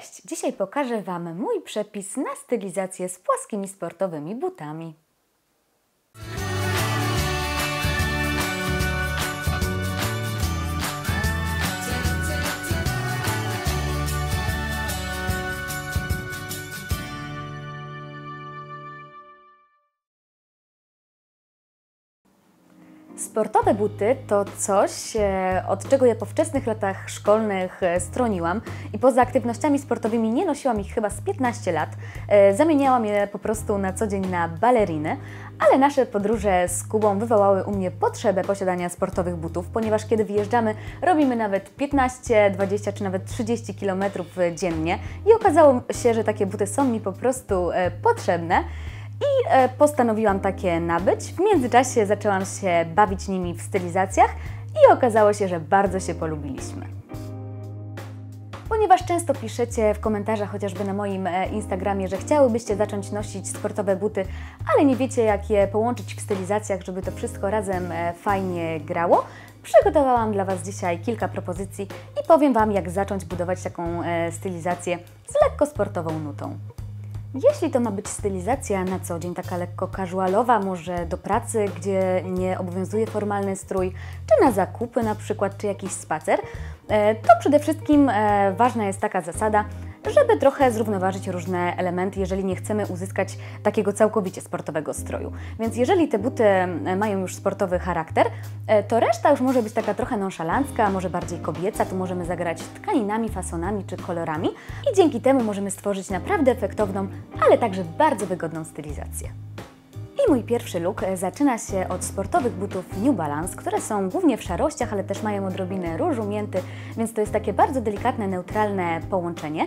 Cześć! Dzisiaj pokażę Wam mój przepis na stylizację z płaskimi sportowymi butami. Sportowe buty to coś, e, od czego ja po wczesnych latach szkolnych e, stroniłam. I poza aktywnościami sportowymi nie nosiłam ich chyba z 15 lat. E, zamieniałam je po prostu na co dzień na baleriny, ale nasze podróże z Kubą wywołały u mnie potrzebę posiadania sportowych butów, ponieważ kiedy wyjeżdżamy, robimy nawet 15, 20 czy nawet 30 km dziennie. I okazało się, że takie buty są mi po prostu potrzebne i e, postanowiłam takie nabyć. W międzyczasie zaczęłam się bawić nimi w stylizacjach i okazało się, że bardzo się polubiliśmy. Ponieważ często piszecie w komentarzach, chociażby na moim e, Instagramie, że chciałybyście zacząć nosić sportowe buty, ale nie wiecie jak je połączyć w stylizacjach, żeby to wszystko razem e, fajnie grało, przygotowałam dla Was dzisiaj kilka propozycji i powiem Wam, jak zacząć budować taką stylizację z lekko sportową nutą. Jeśli to ma być stylizacja na co dzień, taka lekko casualowa, może do pracy, gdzie nie obowiązuje formalny strój, czy na zakupy na przykład, czy jakiś spacer, e, to przede wszystkim e, ważna jest taka zasada, żeby trochę zrównoważyć różne elementy, jeżeli nie chcemy uzyskać takiego całkowicie sportowego stroju. Więc jeżeli te buty e, mają już sportowy charakter, e, to reszta już może być taka trochę nonszalancka, może bardziej kobieca, tu możemy zagrać tkaninami, fasonami czy kolorami i dzięki temu możemy stworzyć naprawdę efektowną, ale także bardzo wygodną stylizację. Mój pierwszy look e, zaczyna się od sportowych butów New Balance, które są głównie w szarościach, ale też mają odrobinę różu, mięty, więc to jest takie bardzo delikatne, neutralne połączenie.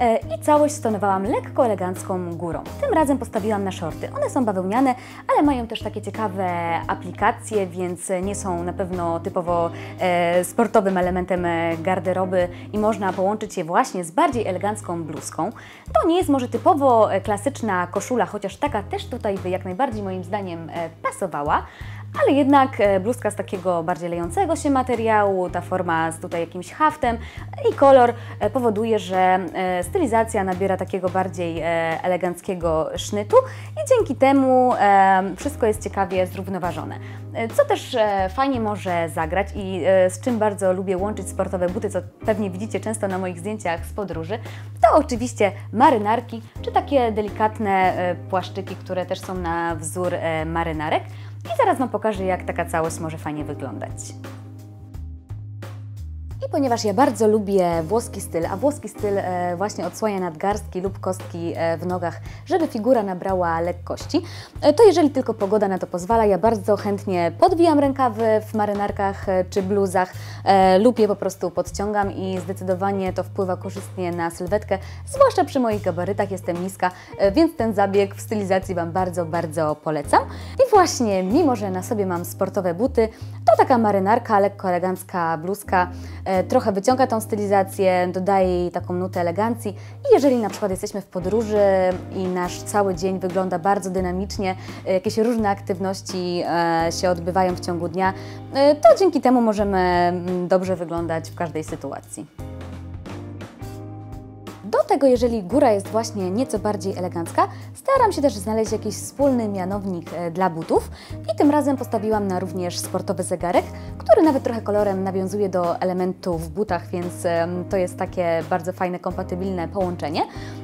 E, I całość stonowałam lekko elegancką górą. Tym razem postawiłam na shorty. One są bawełniane, ale mają też takie ciekawe aplikacje, więc nie są na pewno typowo e, sportowym elementem garderoby i można połączyć je właśnie z bardziej elegancką bluzką. To nie jest może typowo klasyczna koszula, chociaż taka też tutaj by jak najbardziej bardziej moim zdaniem e, pasowała, ale jednak e, bluzka z takiego bardziej lejącego się materiału, ta forma z tutaj jakimś haftem i kolor e, powoduje, że stylizacja nabiera takiego bardziej eleganckiego sznytu i dzięki temu wszystko jest ciekawie zrównoważone. Co też fajnie może zagrać i z czym bardzo lubię łączyć sportowe buty, co pewnie widzicie często na moich zdjęciach z podróży, to oczywiście marynarki, czy takie delikatne płaszczyki, które też są na wzór marynarek. I zaraz Wam pokażę, jak taka całość może fajnie wyglądać. I ponieważ ja bardzo lubię włoski styl, a włoski styl e, właśnie odsłania nadgarstki lub kostki e, w nogach, żeby figura nabrała lekkości, e, to jeżeli tylko pogoda na to pozwala, ja bardzo chętnie podwijam rękawy w marynarkach czy bluzach lub je po prostu podciągam i zdecydowanie to wpływa korzystnie na sylwetkę, zwłaszcza przy moich gabarytach, jestem niska, więc ten zabieg w stylizacji Wam bardzo, bardzo polecam. I właśnie, mimo że na sobie mam sportowe buty, to taka marynarka, lekko elegancka bluzka, E, trochę wyciąga tą stylizację, dodaje jej taką nutę elegancji i jeżeli na przykład jesteśmy w podróży i nasz cały dzień wygląda bardzo dynamicznie, e, jakieś różne aktywności e, się odbywają w ciągu dnia, to dzięki temu możemy mm, dobrze wyglądać w każdej sytuacji. Do tego, jeżeli góra jest właśnie nieco bardziej elegancka, staram się też znaleźć jakiś wspólny mianownik e, dla butów i tym razem postawiłam na również sportowy zegarek, który nawet trochę kolorem nawiązuje do elementów w butach, więc to jest takie bardzo fajne, kompatybilne połączenie.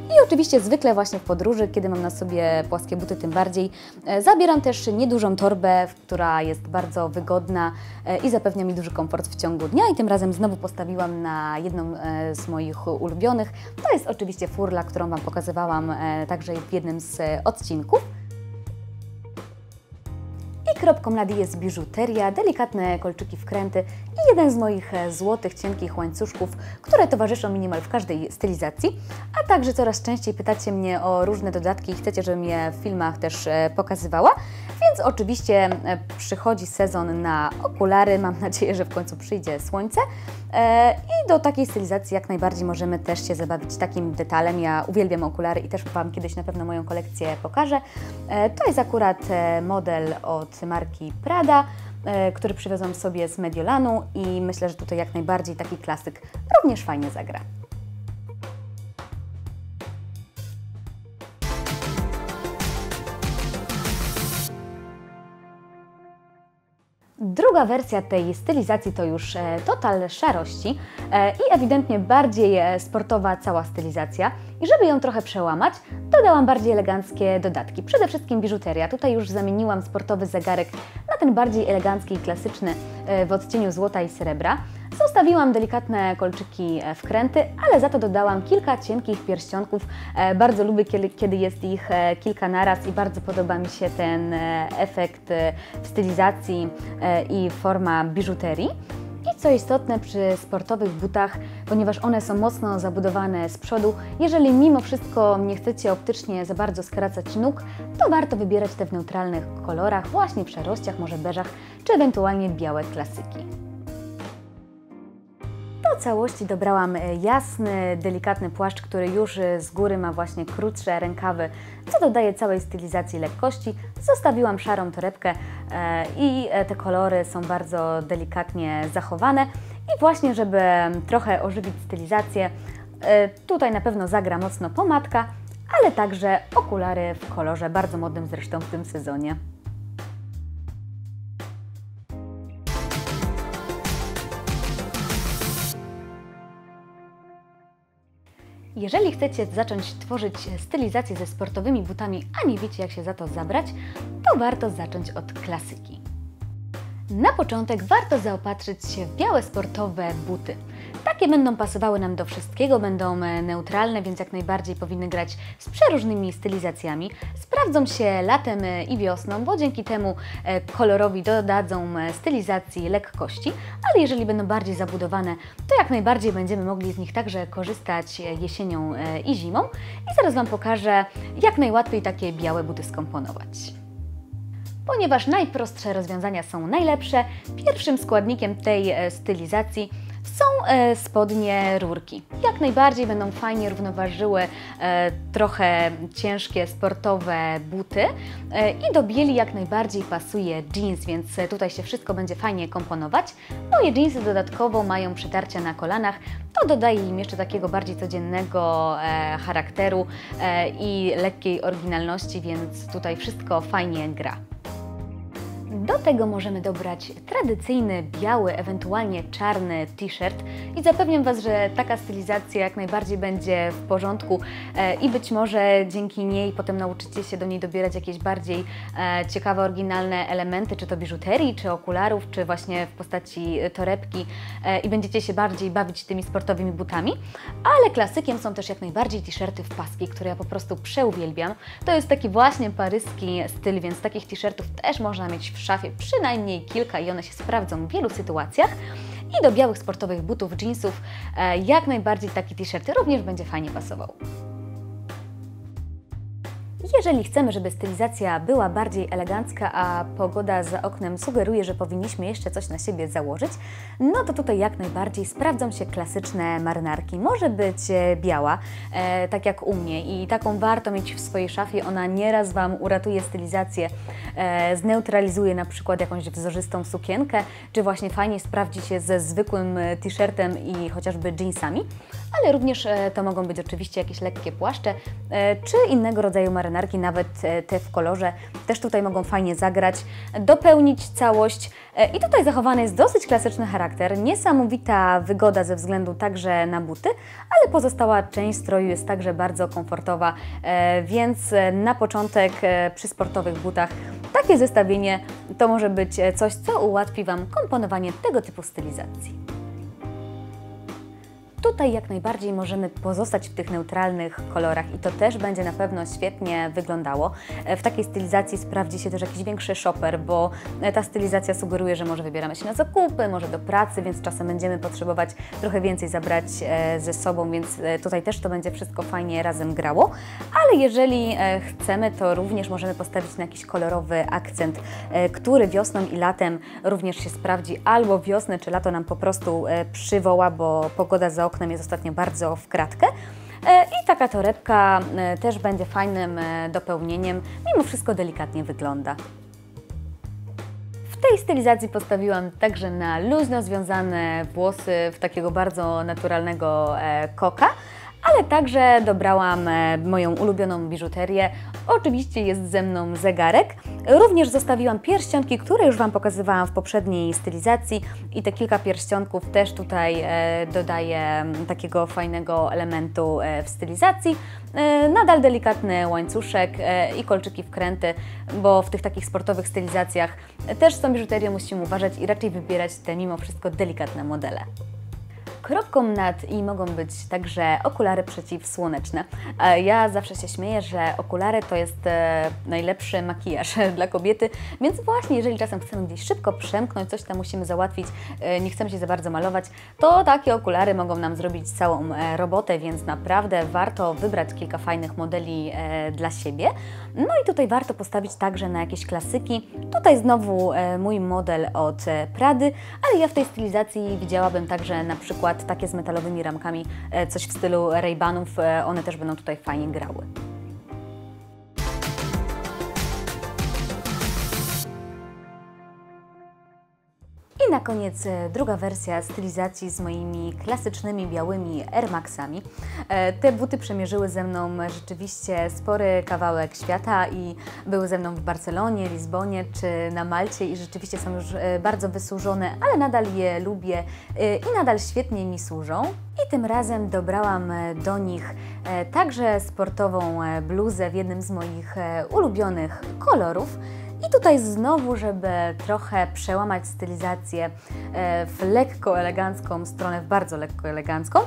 I oczywiście zwykle właśnie w podróży, kiedy mam na sobie płaskie buty, tym bardziej e, zabieram też niedużą torbę, która jest bardzo wygodna e, i zapewnia mi duży komfort w ciągu dnia. I tym razem znowu postawiłam na jedną z moich ulubionych. To jest oczywiście furla, którą Wam pokazywałam także w jednym z odcinków. I kropką Lady jest biżuteria, delikatne kolczyki wkręty i jeden z moich e, złotych, cienkich łańcuszków, które towarzyszą mi niemal w każdej stylizacji. A także coraz częściej pytacie mnie o różne dodatki i chcecie, żebym je w filmach też e, pokazywała. Więc oczywiście e, przychodzi sezon na okulary. Mam nadzieję, że w końcu przyjdzie słońce. I do takiej stylizacji jak najbardziej możemy też się zabawić takim detalem. Ja uwielbiam okulary i też Wam kiedyś na pewno moją kolekcję pokażę. To jest akurat model od marki Prada, E, który przywiozłam sobie z Mediolanu i myślę, że tutaj jak najbardziej taki klasyk również fajnie zagra. Druga wersja tej stylizacji to już e, total szarości e, i ewidentnie bardziej sportowa cała stylizacja. I żeby ją trochę przełamać, dodałam bardziej eleganckie dodatki. Przede wszystkim biżuteria. Tutaj już zamieniłam sportowy zegarek na ten bardziej elegancki i klasyczny w odcieniu złota i srebra. Zostawiłam delikatne kolczyki e, wkręty, ale za to dodałam kilka cienkich pierścionków. E, bardzo lubię, kiedy jest ich e, kilka naraz i bardzo podoba mi się ten efekt w stylizacji i forma biżuterii. I co istotne przy sportowych butach, ponieważ one są mocno zabudowane z przodu, jeżeli mimo wszystko nie chcecie optycznie za bardzo skracać nóg, to warto wybierać te w neutralnych kolorach, właśnie w szarościach, może beżach, czy ewentualnie białe klasyki. Całości dobrałam e, jasny, delikatny płaszcz, który już e, z góry ma właśnie krótsze rękawy, co dodaje całej stylizacji lekkości. Zostawiłam szarą torebkę e, i te kolory są bardzo delikatnie zachowane. I właśnie, żeby trochę ożywić stylizację, tutaj na pewno zagra mocno pomadka, ale także okulary w kolorze bardzo modnym zresztą w tym sezonie. Jeżeli chcecie zacząć tworzyć stylizację ze sportowymi butami, a nie wiecie jak się za to zabrać, to warto zacząć od klasyki. Na początek warto zaopatrzyć się w białe sportowe buty. Takie będą pasowały nam do wszystkiego, będą e, neutralne, więc jak najbardziej powinny grać z przeróżnymi stylizacjami. Sprawdzą się latem e, i wiosną, bo dzięki temu e, kolorowi dodadzą stylizacji lekkości, ale jeżeli będą bardziej zabudowane, to jak najbardziej będziemy mogli z nich także korzystać jesienią i zimą. I zaraz Wam pokażę, jak najłatwiej takie białe buty skomponować. Ponieważ najprostsze rozwiązania są najlepsze, pierwszym składnikiem tej stylizacji są e, spodnie rurki. Jak najbardziej będą fajnie równoważyły e, trochę ciężkie sportowe buty e, i do bieli jak najbardziej pasuje jeans, więc tutaj się wszystko będzie fajnie komponować. Moje jeansy dodatkowo mają przytarcia na kolanach, to dodaje im jeszcze takiego bardziej codziennego charakteru i lekkiej oryginalności, więc tutaj wszystko fajnie gra. Do tego możemy dobrać tradycyjny, biały, ewentualnie czarny t-shirt i zapewniam Was, że taka stylizacja jak najbardziej będzie w porządku e, i być może dzięki niej potem nauczycie się do niej dobierać jakieś bardziej e, ciekawe, oryginalne elementy, czy to biżuterii, czy okularów, czy właśnie w postaci torebki e, i będziecie się bardziej bawić tymi sportowymi butami. Ale klasykiem są też jak najbardziej t-shirty w paski, które ja po prostu przeuwielbiam. To jest taki właśnie paryski styl, więc takich t-shirtów też można mieć w szafie przynajmniej kilka i one się sprawdzą w wielu sytuacjach. I do białych sportowych butów, jeansów e, jak najbardziej taki t-shirt również będzie fajnie pasował. Jeżeli chcemy, żeby stylizacja była bardziej elegancka, a pogoda za oknem sugeruje, że powinniśmy jeszcze coś na siebie założyć, no to tutaj jak najbardziej sprawdzą się klasyczne marynarki. Może być e, biała, e, tak jak u mnie i taką warto mieć w swojej szafie. Ona nieraz Wam uratuje stylizację, e, zneutralizuje na przykład jakąś wzorzystą sukienkę, czy właśnie fajnie sprawdzi się ze zwykłym e, t-shirtem i chociażby jeansami, ale również e, to mogą być oczywiście jakieś lekkie płaszcze, e, czy innego rodzaju marynarki nawet e, te w kolorze, też tutaj mogą fajnie zagrać, dopełnić całość. E, I tutaj zachowany jest dosyć klasyczny charakter, niesamowita wygoda ze względu także na buty, ale pozostała część stroju jest także bardzo komfortowa, e, więc na początek przy sportowych butach takie zestawienie to może być coś, co ułatwi Wam komponowanie tego typu stylizacji. Tutaj jak najbardziej możemy pozostać w tych neutralnych kolorach i to też będzie na pewno świetnie wyglądało. E, w takiej stylizacji sprawdzi się też jakiś większy shopper, bo e, ta stylizacja sugeruje, że może wybieramy się na zakupy, może do pracy, więc czasem będziemy potrzebować trochę więcej zabrać e, ze sobą, więc tutaj też to będzie wszystko fajnie razem grało. Ale jeżeli chcemy, to również możemy postawić na jakiś kolorowy akcent, który wiosną i latem również się sprawdzi, albo wiosnę czy lato nam po prostu przywoła, bo pogoda za oknem jest ostatnio bardzo w kratkę. E, I taka torebka e, też będzie fajnym e, dopełnieniem, mimo wszystko delikatnie wygląda. W tej stylizacji postawiłam także na luźno związane włosy w takiego bardzo naturalnego koka, ale także dobrałam e, moją ulubioną biżuterię. Oczywiście jest ze mną zegarek. Również zostawiłam pierścionki, które już Wam pokazywałam w poprzedniej stylizacji i te kilka pierścionków też tutaj e, dodaję takiego fajnego elementu e, w stylizacji. Nadal delikatny łańcuszek i kolczyki wkręty, bo w tych takich sportowych stylizacjach też z tą biżuterią musimy uważać i raczej wybierać te mimo wszystko delikatne modele. Kropką nad i mogą być także okulary przeciwsłoneczne. E, Ja zawsze się śmieję, że okulary to jest e, najlepszy makijaż dla kobiety, więc właśnie jeżeli czasem chcemy gdzieś szybko przemknąć, coś tam musimy załatwić, e, nie chcemy się za bardzo malować, to takie okulary mogą nam zrobić całą robotę, więc naprawdę warto wybrać kilka fajnych modeli dla siebie. No i tutaj warto postawić także na jakieś klasyki. Tutaj znowu mój model od Prady, ale ja w tej stylizacji widziałabym także na przykład takie z metalowymi ramkami, e, coś w stylu Ray-Banów, e, one też będą tutaj fajnie grały. I na koniec e, druga wersja stylizacji z moimi klasycznymi białymi Air Maxami. E, Te buty przemierzyły ze mną rzeczywiście spory kawałek świata i były ze mną w Barcelonie, Lizbonie czy na Malcie i rzeczywiście są już e, bardzo wysłużone, ale nadal je lubię i nadal świetnie mi służą. I tym razem dobrałam do nich także sportową bluzę w jednym z moich ulubionych kolorów. I tutaj znowu, żeby trochę przełamać stylizację e, w lekko elegancką stronę, w bardzo lekko elegancką, e,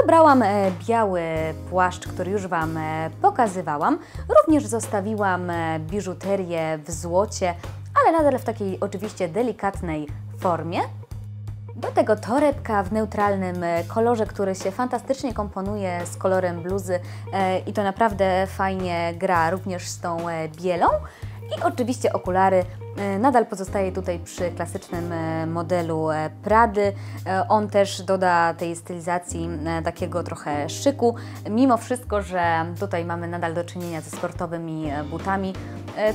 dobrałam e, biały płaszcz, który już Wam pokazywałam. Również zostawiłam biżuterię w złocie, ale nadal w takiej oczywiście delikatnej formie. Do tego torebka w neutralnym kolorze, który się fantastycznie komponuje z kolorem bluzy i to naprawdę fajnie gra również z tą bielą. I oczywiście okulary. E, Nadal pozostaje tutaj przy klasycznym e, modelu e, Prady. On też doda tej stylizacji takiego trochę szyku. Mimo wszystko, że tutaj mamy nadal do czynienia ze sportowymi butami,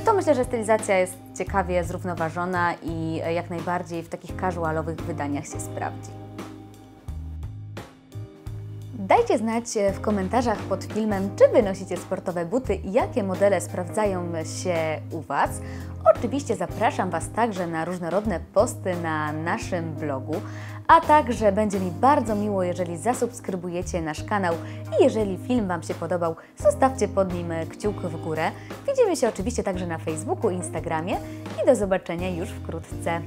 to myślę, że stylizacja jest ciekawie zrównoważona i jak najbardziej w takich casualowych wydaniach się sprawdzi. Dajcie znać e, w komentarzach pod filmem, czy Wy nosicie sportowe buty i jakie modele sprawdzają się u Was. Oczywiście zapraszam Was także na różnorodne posty na naszym blogu, a także będzie mi bardzo miło, jeżeli zasubskrybujecie nasz kanał i jeżeli film Wam się podobał, zostawcie pod nim kciuk w górę. Widzimy się oczywiście także na Facebooku Instagramie i do zobaczenia już wkrótce.